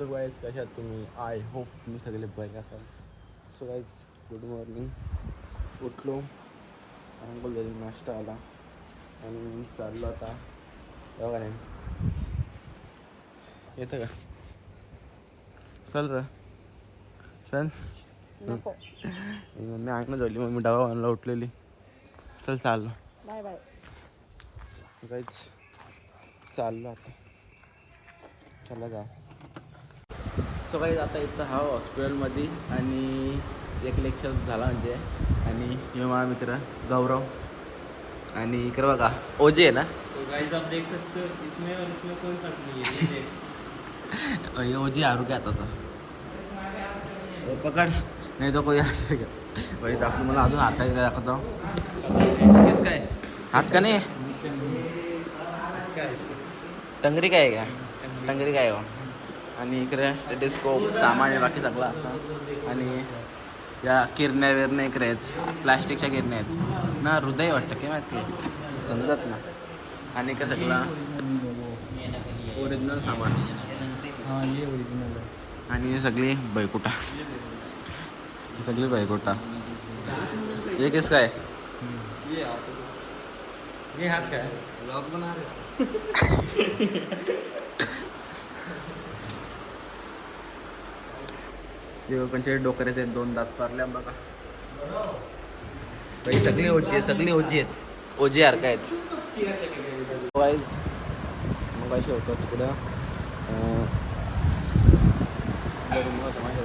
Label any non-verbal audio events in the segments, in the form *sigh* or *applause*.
So guys कशात तुम्ही? I hope तुम्ही सगळे बरे असाल. सो गाईज गुड मॉर्निंग उठलो. अंघोळ झाली नाश्ता आला. आणि चाललो आता. बघा नाही? येतं का? चल र. चल. *laughs* मी अंगण झाली मग मी डबा बांधला उठलेली. चल चाललो. Bye bye. काहीच चाललो आता. चला जा. सो काही आता इथं हा हॉस्पिटलमध्ये आणि एक लेक्चर झाला म्हणजे. आणि हे माझा मित्र गौरव. आणि इकडे बघा ओजे आहे ना? तो गाइस आप देख सकते हो इसमें और इसमें कोई फर्क नहीं है ये देख. हे ओजे आरू क्या आता ओ, पकड. नाही तो कोई असं भाई दाखवून मला अजून हात काय दाखवतो? है हात का नाही? इसका इसका टंगरी काय? आहे का? टंगरी काय आहे हो? आणि इकडे स्टेटिस्कोप सामान बाकी सगळं असं आणि या किरण्या विरण्या इकडे आहेत प्लास्टिकच्या किरण्या आहेत. ना हृदय वाटतं काय माहिती समजत ना आणि इकडे सगळं ओरिजिनल सामान. ये ओरिजिनल आणि सगळी बैकुटा. सगळी बैकुटा. हे किस काय? ये आप ये हाथ का है. ब्लॉग बना *laughs* पंचे डोकरे ते दोन दात पारले बघा. सगळी ओजी आहे सगळी ओजी आहेत. ओजी यार काय आहेत. वाईज मग असे होतं तिकडं. रूम होतं माहिती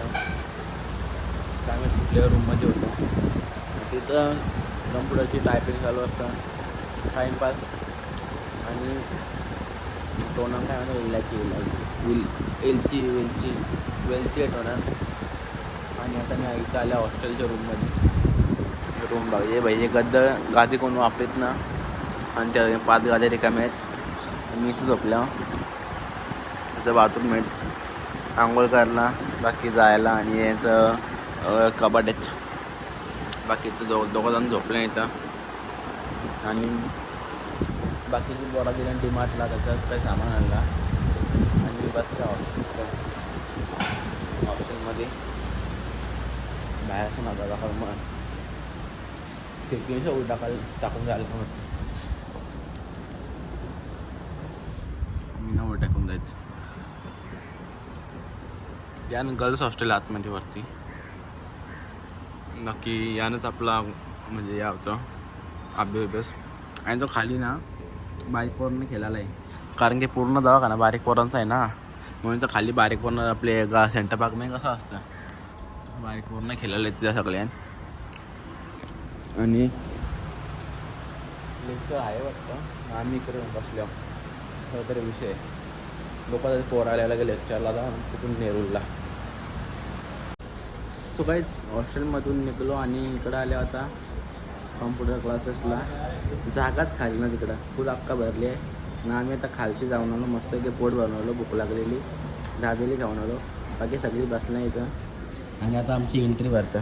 काय माहिती कुठल्या रूममध्ये होतं. तिथं कम्प्युटरची टायपिंग चालू असतं. टाईमपास आणि टोनर काय म्हणतात? विलाची विलाची विल एलची वेलची वेलची टोनर आणि आता मी इथं आल्या हॉस्टेलच्या रूममध्ये. रूम बघ हे भाई गद्द गादी कोण वापरत ना आणि त्या पाच गाद्या रिकाम्या आहेत. मी इथं झोपल्या तिथं बाथरूम आहेत. आंघोळ करायला बाकी जायला आणि याचं अं, कपाट आहेत. बाकीचं दो दोघं जण झोपले इथं. आणि बाकीची बोरा दिल्या डीमार्टला त्याच्यात काही सामान आणला. आणि मी बसल्या हॉस्टेलच्या हॉस्टेलमध्ये बाहेर पण आता दाखल मग खिडकीच्या उलटा टाकाल टाकून जायला पण मी ना वर टाकून जायचं यानं गर्ल्स हॉस्टेल आहे आतमध्ये वरती नक्की यानंच आपला म्हणजे या होतं अभ्यास आणि तो खाली ना बारीक पोरांना खेळायला आहे कारण की पूर्ण दवाखाना बारीक पोरांचा आहे ना म्हणून तर खाली बारीक पोरण आपले गा सेंटर नाही कसं असतं बारीक पोरांना आहे तिथं सगळ्या आणि लेक्चर आहे वाटतं. आम्ही इकडे बसलो. खरं तरी विषय लोक पोर आल्याला गेले लेक्चरला जाऊन तिथून नेरूरला सो काहीच हॉस्टेलमधून निघलो आणि इकडं आल्या होता कॉम्प्युटर क्लासेसला जागाच खाली ना तिकडं. फुल अक्का भरली आहे. ना आम्ही आता खालशी जाऊन आलो. मस्त की पोट बनवलो भूक लागलेली. दाबेली खाऊन आलो. बाकी सगळी बसल्या इथं. आणि आता आमची एंट्री भरतं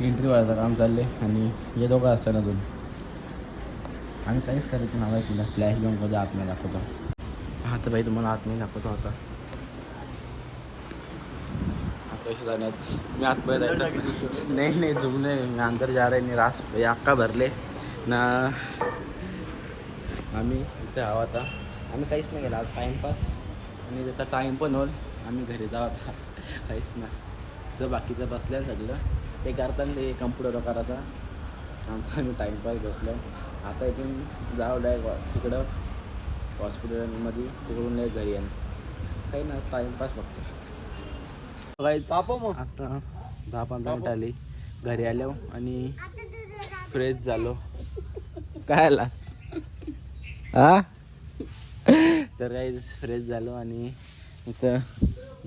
एंट्री भरायचं काम चालले आणि हे दोघं असतात अजून. आम्ही काहीच करत नाही हवं तिला फ्लॅश बँकमध्ये आतमध्ये दाखवतो. हा तर भाई तुम्हाला आतमध्ये दाखवतो आता. पैसे जाण्यात मी आतमध्ये जायचं. नाही नाही झुम नाही मी अंदर जा रहे नाही रास अक्का भरले. ना. आम्ही इथे हवा आता. आम्ही काहीच नाही केलं आज टाईमपास आणि त्याचा टाईम पण होईल. आम्ही घरी जाऊ आता. काहीच नाही. तर बाकीचं बसलं सगळं. ते करताना ते कम्प्युटर करायचा. आमचा आम्ही टाईमपास बसलो आता इथून जाऊ डायरेक्ट तिकडं. हॉस्पिटलमध्ये तिकडून डायरेक्ट घरी येणं. काही ना टाईमपास फक्त. पापा मग. आता दहा पंधरा मिनिट आली. घरी आलो आणि फ्रेश झालो. काय आला? हा? तर काही फ्रेश झालो आणि इथं.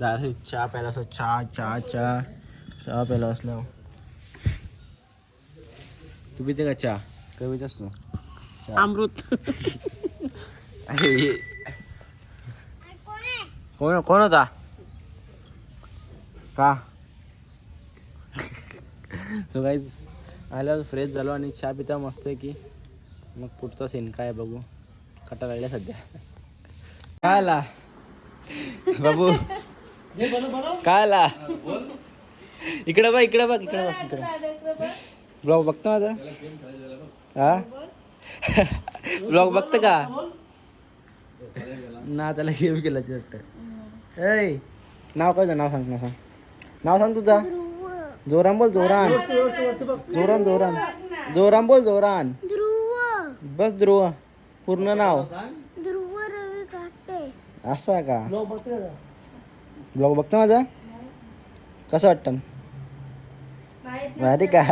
दारू चहा प्यायला असो चहा चहा चहा. चहा प्यायला असलो तू पिते का चहा? काय पितेस तू? चहा. अमृत. कोण कोण होता? का? *laughs* तो काही आल्यावर फ्रेश झालो आणि चहा पिता मस्त आहे की. मग पुढचा सीन काय बघू. कटा लागल्या सध्या. *laughs* काय आला बाबू. काय आला इकडे बघ इकडे बघ इकडे बघ इकडे. ब्लॉग बघतो माझा? हा? ब्लॉग बघतो का? ना त्याला गेम केला वाटतं. ऐ नाव काय? नाव सांग नाव सांग. नाव सांग तुझा. जोरान बोल जोरान. जोरान जोरान. जोरान बोल जोरान. ध्रुव. बस ध्रुव पूर्ण नाव. असं आहे का? ब्लॉग बघतो माझा? कसं वाटतं? भारी का?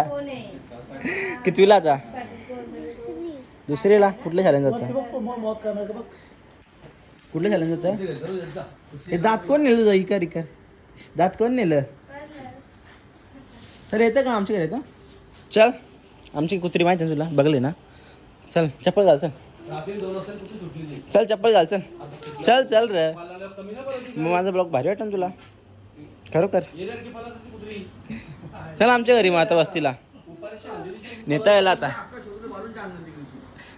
कितवीला आता? दुसरीला? कुठल्या शाळेत जातं कुठल्या शाळेत जातं हे दात कोण नेलं तुझं? इकर इकर. दात कोण नेलं? सर येतं का आमच्याकडे? येतं? चल. आमची कुत्री माहिती आहे तुला? बघले ना? चल चप्पल घाल चल. चल चप्पल घाल चल. चल चल रे. मग माझा ब्लॉग भारी वाटतं ना तुला. खरोखर. चल आमच्या घरी मग आता वस्तीला. नेता यायला आता.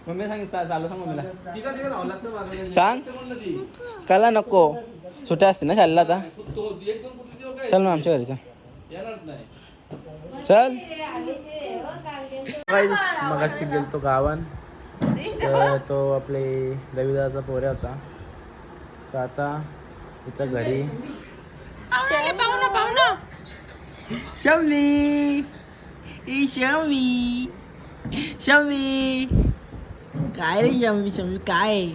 मम्मी सांगितलं चा- चालू सांग मम्मीला. सांग. काला नको. सुट्या असते ना शाळेला आता. चल मग आमच्या घरी चल. चल मग गेलो तो गावान. तर तो आपले रविदाचा पोऱ्या होता. तर आता इथं घरी. शमी. ई शमी. शमी. काय रे शमी शमी काय?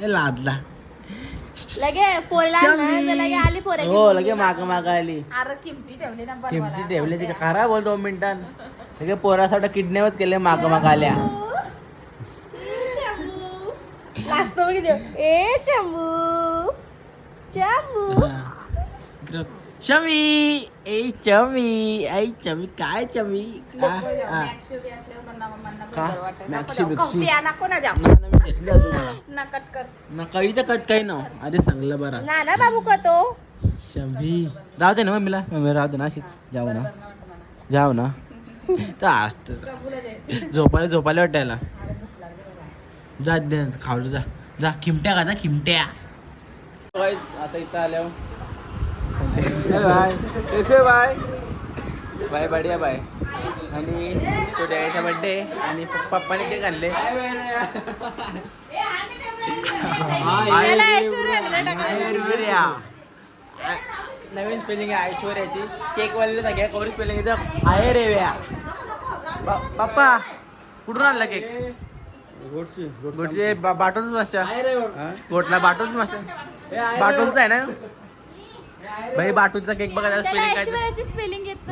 लादला. लगे पोरला लगे आली पोरे हो लगे माग माग. आली. अरे किमती ठेवली ना किमती ठेवली खरा बोल दोन मिनिटां लगे पोरासाठी किडनॅपच केले माग माग आल्या. लाजतो बघ देव ए चंबू. चंबू. *laughs* शमी ए चमी आई चमी काय चमी का हा. का? मॅक्सी बिक्सी. नको ना जाऊ ना, ना, मी घेतली अजून मला. ना कट ना काही ना अरे चांगलं बरा ना ना बाबू का तो शमी राहू दे ना मम्मीला मम्मी राहू दे ना अशीच जाऊ ना जाऊ ना तर असत झोपायला झोपायला वाटायला जा दे खावलं जा जा खिमट्या का जा खिमट्या आता इथं आल्यावर बाय. कसे बाय बाय बढिया बाय. आणि तो डॅडीचा बड्डे आणि पप्पाने केक आणले. ऐश्वर्या. नवीन स्पेलिंग आहे ऐश्वर्याची. केक वाले सगळ्या कवरी स्पेलिंग इथं. आहे रे व्या. पप्पा कुठून आणला केक गोटचे बाटूनच माशा गोटला बाटूनच माशा बाटूनचा आहे ना? भाई बाटूचा केक बघा त्याला स्पेलिंग काय ते. स्पेलिंग येत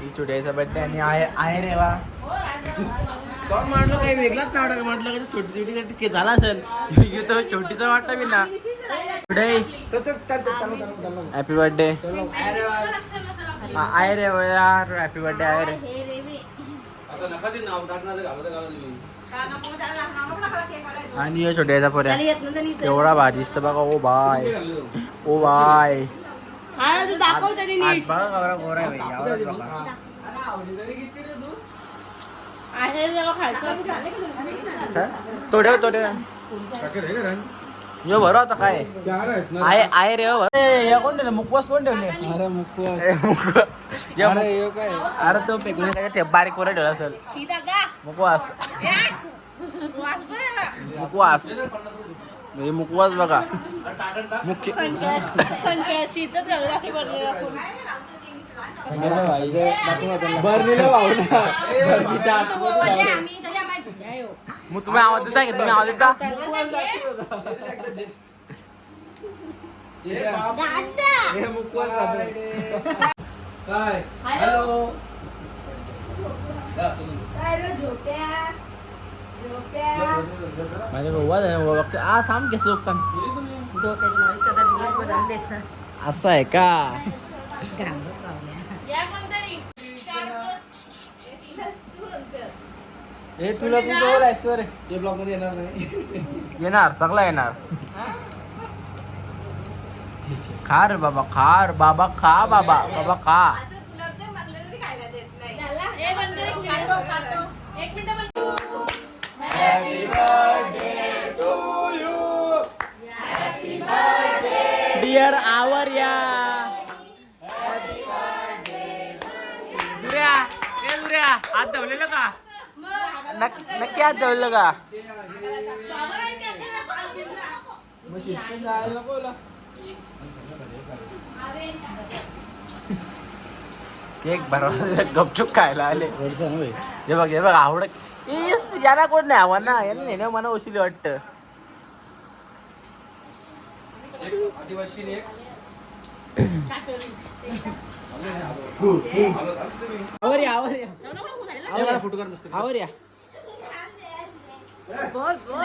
ही छोट्याचा बड्डे आणि आहे आहे रे वा. कोण म्हटलं काही वेगळाच नाव टाका म्हटलं का छोटी छोटी झाला असेल. तो छोटीचा वाटतं मी ना पुढे हॅपी बर्थडे आहे रे यार. हॅपी बर्थडे आहे रे. आणि हे छोट्याचा पर्या एवढा भारी दिसतं बघा ओ बाय. ओ बाय. हा तू दाखव तरी आज नीट बघा गौरा गोरा आहे भाई आवाज बघा. आहे जेव्हा खायचं अच्छा? तो ठेव तो ठेव यो बरं होता काय आहे आहे रे हो. ए, या कोण ठेवले? मुखवास कोण ठेवले? अरे मुखवास अरे तो पेकून काय बारीक वर ठेवला असेल. सीता का मुखवास वास बरं. मुखवास हे मुखवास बघा मुख्य. मग तुम्ही आवाज देता का तुम्ही आवाज देता? दादा हॅलो. काय रे झोप्या झोप्या माझ्या भाऊ बघते आ थांब केस लोकतान डोक्याची मालिश करता दिवस बदललेस ना असं आहे का? हे तुला पण जवळ आहे सर. हे ब्लॉगमध्ये येणार नाही. येणार चांगला येणार. खा रे बाबा खा रे बाबा खा बाबा बाबा खा. गुलाबजाम मागले हात धवलेलं का? नक- नक्की हात धवलेलं का? एक बरोबर गपचूप खायला आले. हे बघ हे बघ आवडत इस, याला कोण नाही आव्हान ना याला नेणं मला उशिली वाटतं. या आवर या बोल बोल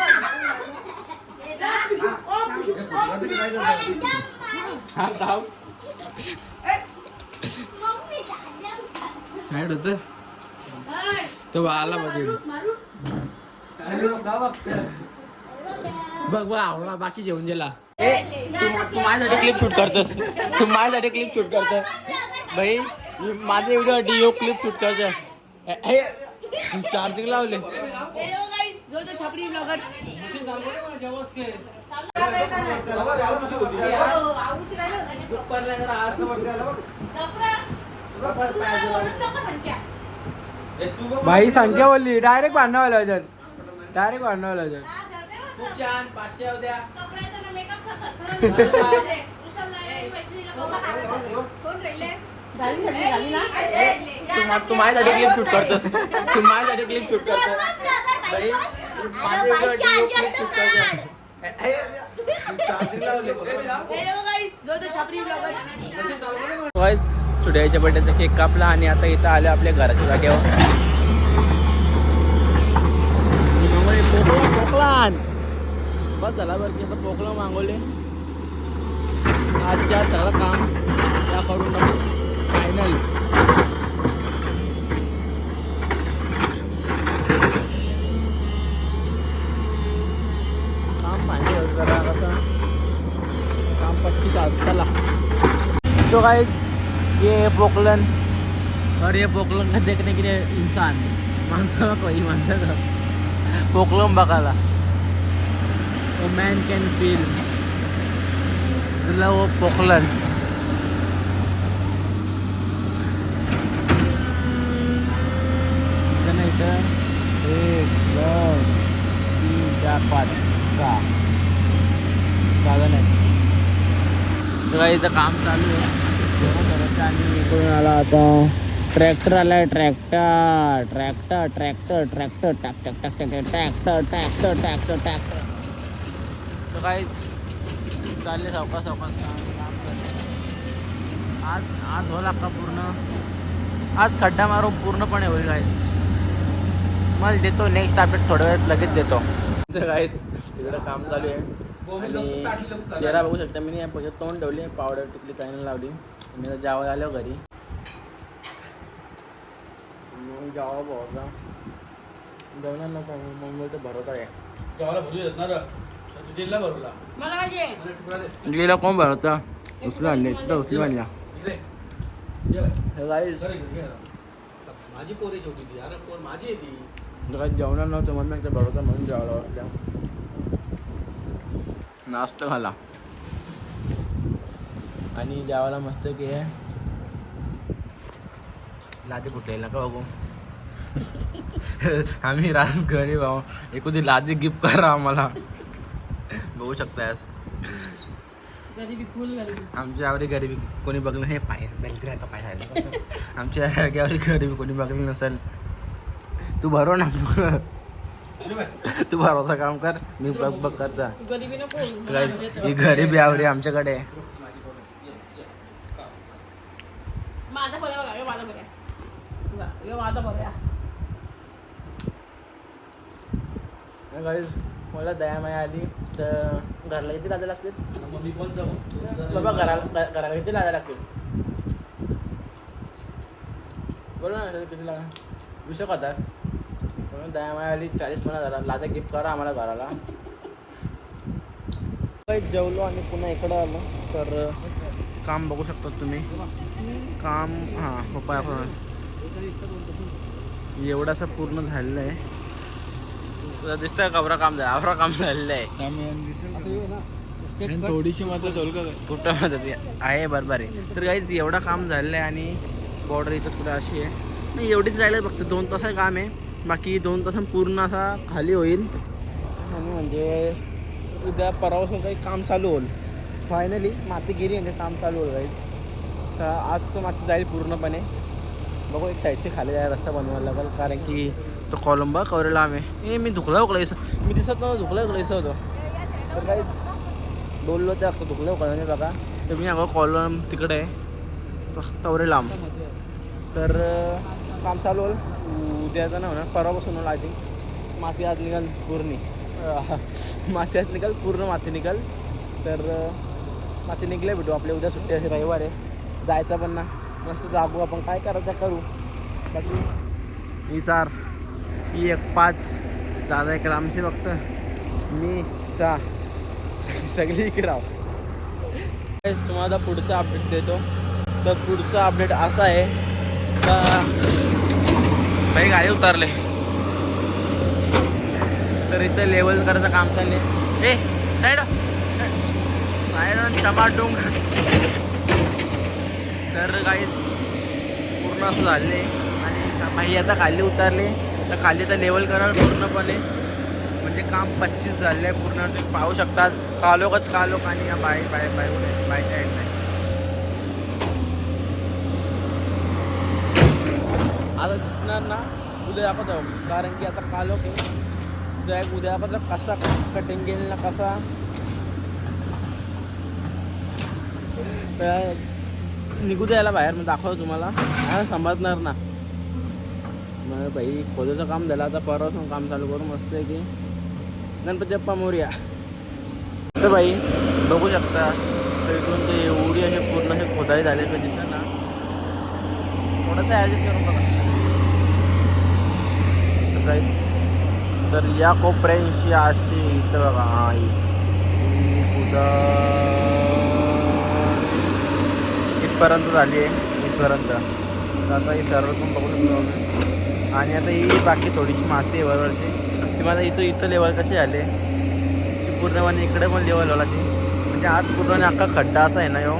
थांब थांब साईड होत तो आला पाहिजे बघ बघ आवडला बाकी जेवण गेला. ए तू माझ्यासाठी क्लिप शूट करतोस. तू माझ्यासाठी क्लिप शूट करतो भाई माझे व्हिडिओ यो क्लिप शूट करतो चार्जिंग लावले. भाई संख्या बोलली. डायरेक्ट भांडणं व्हायला डायरेक्ट भांडणं व्हायला होत्यात खूप छान पाचशे होत्या *laughs* तू माझ्यासाठी क्लिप शूट करतोस. तू माझ्यासाठी क्लिप शूट करतो भाई माझे व्हिडिओ क्लिप शूट करतो चुड्याच्या बड्डेचा केक कापला आणि आता इथं आलं आपल्या घराच्या जागेवर. मागवले झाला बरं की आता पोकळं मागवले. आजच्या सगळं काम. त्याकडून फायनल काम फायनल जरा कसं काम पच्चीस चला. तो काय ये पोकलन और ये पोकलन का देखने के लिए इंसान माणसं कोई माणसं पोकलम बघायला. मॅन कॅन फील तुला वो पोकलन इथं ना इथं एक दोन तीन चार पाच सहा साधन आहे तेव्हा इथं काम चालू आहे इकडून आला आता ट्रॅक्टर आलाय ट्रॅक्टर ट्रॅक्टर ट्रॅक्टर ट्रॅक्टर टॅक टॅक टॅक टॅक ट्रॅक्टर ट्रॅक्टर ट्रॅक्टर ट्रॅक्टर तर काहीच चालले सावकाश सावकाश काम करते. आज आज होला का पूर्ण. आज खड्डा मारून पूर्णपणे होईल काहीच मला देतो नेक्स्ट अपडेट थोड्या वेळात लगेच देतो. तर काहीच तिकडं काम चालू आहे. आणि चेहरा बघू शकता मी नाही तोंड ठेवली पावडर टिकली काही नाही लावली. मी जावं आलो घरी. मग जावा भावाचा जेवणार नको मम्मी तर भरवता आहे. मला पाहिजे. गेला कोण भरवता उचलू आणले तिथं उचलू आणला गाईस माझी पोरी शेवटी ती. अरे पोर माझी आहे ती. काही जेवणार नव्हतं म्हणून एकदा भरवता म्हणून जेवायला वाटलं. नाश्ता झाला आणि जेवायला मस्त की आहे लादी कुठलेला का बघू. *laughs* आम्ही राज घरी भाऊ. एखादी लादी गिफ्ट करा आम्हाला. बघू शकता आज. गरिबी फुल गरिबी. आमच्या यावरी गरिबी कोणी बघलं हे पाय बेलकऱ्या का पाय आमच्या यावरी गरिबी कोणी बघलं नसेल. तू भरव ना. तू भरवसा काम कर मी बघ बघ करता. ही गरिबी आवरी आमच्याकडे माझा मला दयामाया आली तर घरला किती लाजा लागतील. मग मी पण जाऊ. बाबा घराला घराला किती लाजा लागतील. बोला ना सर किती लागा एक हजार म्हणून दयामाया आली चाळीस पन्नास हजार. लाजा गिफ्ट करा आम्हाला घराला. काही जेवलो आणि पुन्हा इकडं आलो तर काम बघू शकता तुम्ही. काम हां पप्पा आपण एवढंसं पूर्ण झालेलं आहे. तुला दिसतंय कबरा काम झालं आवरा काम झालेलं आहे थोडीशी मात्र चोल का कुठं म्हणतात ते? आहे बरोबर आहे. तर काहीच एवढं काम झालेलं आहे आणि बॉर्डर इथं कुठं अशी आहे? नाही एवढीच राहिलं फक्त दोन तासा काम आहे. बाकी दोन तासां पूर्ण असा खाली होईल. आणि म्हणजे उद्या परवापासून काही काम चालू होईल. फायनली मातीगिरी यांचे काम चालू होईल काही तर आज माती जाईल पूर्णपणे. बघू एक साईडची खाली जायला रस्ता बनवायला लागेल कारण की तो कॉलंबा कवरेला आम्ही ए मी धुकला उकलायचं मी दिसत नव्हतं धुकला उकलायचं होतो. तर काहीच बोललो ते अख्खं धुकलं उकळलं बघा. तर मी अगं कॉलम तिकडे आहे. कवरे लांब. तर काम चालू होईल. उद्याचं नाही होणार परवापासून होणार आय थिंक माती आज निघाल पूर्ण. *laughs* माती आज निघाल पूर्ण माती निघाल. तर माती निघल्या भेटू. आपल्या उद्या सुट्टी असे रविवार आहे. जायचं पण ना. मस्त जागू आपण काय करायचं करू? बाकी विचार. चार एक पाच. दादा एक रामची फक्त. मी सहा सगळी इकडे राव तुम्हाला पुढचा अपडेट देतो. तर पुढचा अपडेट असा आहे. काही गाडी उतरले. तर इथं लेवल करायचं काम चालले ए साईड. साईड टमाटो तर काही पूर्ण असं झाले आणि भाई आता खाली उतारले. तर खाली आता लेवल करणार पूर्णपणे. म्हणजे काम पच्चीस झाले आहे पूर्ण. तुम्ही पाहू शकतात. कालोकच कालोक आणि या bye bye bye bye side नाही. आता दिसणार ना उद्या आपण जाऊ कारण की आता कालोक आहे. उद्या उद्या आपण कसा कटिंग गेल ना कसा निघू द्यायला बाहेर मग दाखव तुम्हाला. काय समजणार ना. मग भाई खोदूचं काम झालं आता परवासून काम चालू करू मस्त आहे की. गणपती बाप्पा मोर्या. तर भाई बघू शकता तर इकडून ते एवढी असे पूर्ण असे खोदाई झाले का दिसत ना. थोडंसं ॲडजस्ट करून बघा. तर काही तर या कोपऱ्याऐंशी अशी इथं बघा हा ही इथपर्यंत झाली आहे इथपर्यंत. तर आता ही सर्व पण बघू शकतो आणि आता ही बाकी थोडीशी माती आहे वरवरची. ती मला इथं इथं लेवल कसे झाले ती पूर्णपणे इकडे पण लेवल होला ती. म्हणजे आज पूर्णपणे अख्खा खड्डा असा आहे ना यो.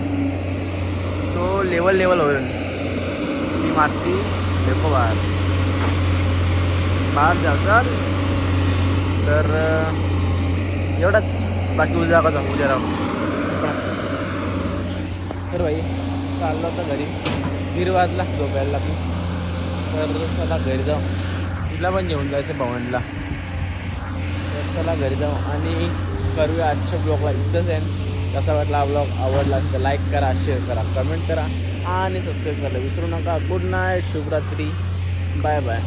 तो लेवल लेवल होईल. ती माती देखो बाहेर. बाहेर जातात तर? एवढाच. बाकी उद्या का जाऊ उद्या राहू. तर भाई चाललो होतं घरी. दीड वाजला झोपायला लागली. तर चला घरी जाऊ. तिला पण घेऊन जायचं भवनला. तर चला घरी जाऊ. आणि करूया आजच्या ब्लॉगला इथंच आहे कसा वाटला हा ब्लॉग आवडला तर लाईक करा शेअर करा कमेंट करा आणि सबस्क्राईब करायला विसरू नका. गुड नाईट शुभरात्री. Bye bye